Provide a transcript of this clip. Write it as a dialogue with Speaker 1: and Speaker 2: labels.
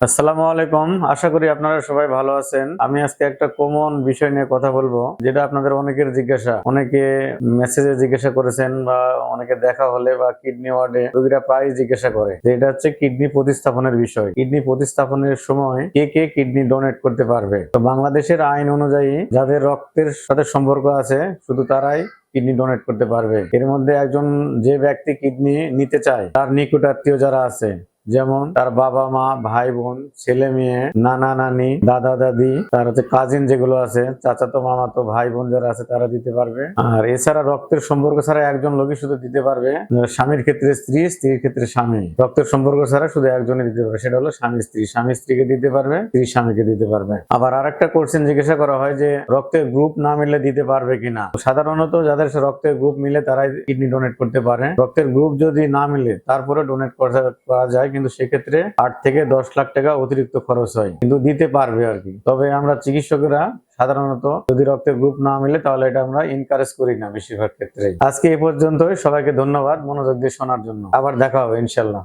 Speaker 1: আসসালামু আলাইকুম। আশা করি আপনারা সবাই ভালো আছেন। আমি আজকে একটা কমন বিষয় নিয়ে কথা বলব, যেটা আপনাদের অনেকের জিজ্ঞাসা। অনেকে মেসেজে জিজ্ঞাসা করেছেন বা অনেকে দেখা হলে বা কিডনি ওয়ার্ডে রোগীরা প্রায় জিজ্ঞাসা করে। যে এটা হচ্ছে কিডনি প্রতিস্থাপনের বিষয়। কিডনি প্রতিস্থাপনের সময় কে কে কিডনি ডোনেট করতে পারবে? তো বাংলাদেশের আইন অনুযায়ী যাদের রক্তের সাথে সম্পর্ক আছে, শুধু তারাই কিডনি ডোনেট করতে পারবে। এর মধ্যে একজন যে ব্যক্তি কিডনি নিতে চায়, তার নিকট আত্মীয় যারা আছে যেমন তার বাবা মা, ভাই বোন, ছেলে মেয়ে, নানা নানি, দাদা দাদি, তার হচ্ছে কাজিন যেগুলো আছে, চাচাতো মামাতো ভাই বোন যারা আছে তারা দিতে পারবে। আর এছাড়া রক্তের সম্পর্ক ছাড়া একজন লোকই শুধু দিতে পারবে। স্বামীর ক্ষেত্রে স্ত্রী, স্ত্রীর ক্ষেত্রে স্বামী। রক্তের সম্পর্ক ছাড়া শুধু একজনই দিতে পারবে, সেটা হলো স্বামী, স্ত্রী। স্বামী স্ত্রীকে দিতে পারবে, স্ত্রী স্বামীকে দিতে পারবে। আবার আরেকটা কোশ্চেন জিজ্ঞাসা করা হয় যে, রক্তের গ্রুপ না মিললে দিতে পারবে কিনা? সাধারণত যাদের রক্তের গ্রুপ মিলে তারাই কিডনি ডোনেট করতে পারে। রক্তের গ্রুপ যদি না মিলে, তারপরে ডোনেট করা যায় কিন্তু সেক্ষেত্রে আট থেকে দশ লাখ টাকা অতিরিক্ত খরচ হয়। কিন্তু দিতে পারবে আর কি। তবে আমরা চিকিৎসকেরা সাধারণত যদি রক্তের গ্রুপ না মিলে, তাহলে এটা আমরা ইনকারেজ করি না বেশিরভাগ ক্ষেত্রে আজকে এই পর্যন্তই। সবাইকে ধন্যবাদ মনোযোগ দিয়ে শোনার জন্য। আবার দেখা হবে, ইনশাল্লাহ।